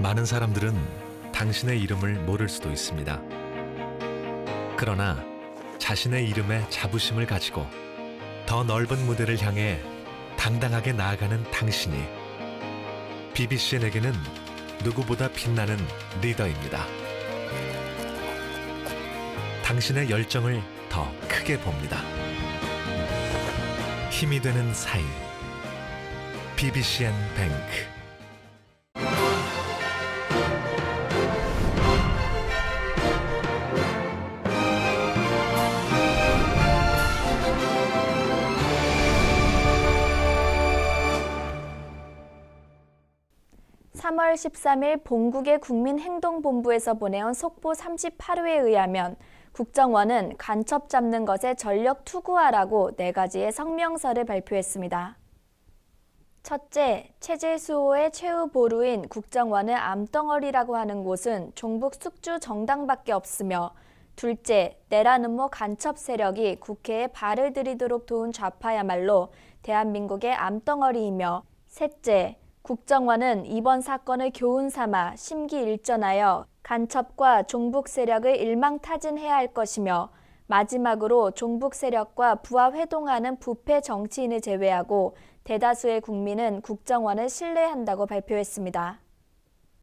많은 사람들은 당신의 이름을 모를 수도 있습니다. 그러나 자신의 이름에 자부심을 가지고 더 넓은 무대를 향해 당당하게 나아가는 당신이 BBCN에게는 누구보다 빛나는 리더입니다. 당신의 열정을 더 크게 봅니다. 힘이 되는 사이 BBCN 뱅크 삼월 13일 본국의 국민행동본부에서 보내온 속보 38호에 의하면 국정원은 간첩 잡는 것에 전력 투구하라고 네 가지의 성명서를 발표했습니다. 첫째, 체제 수호의 최후 보루인 국정원을 암덩어리라고 하는 곳은 종북 숙주 정당밖에 없으며 둘째, 내란 음모 간첩 세력이 국회에 발을 들이도록 도운 좌파야말로 대한민국의 암덩어리이며 셋째, 국정원은 이번 사건을 교훈 삼아 심기일전하여 간첩과 종북 세력을 일망타진해야 할 것이며 마지막으로 종북 세력과 부하 회동하는 부패 정치인을 제외하고 대다수의 국민은 국정원을 신뢰한다고 발표했습니다.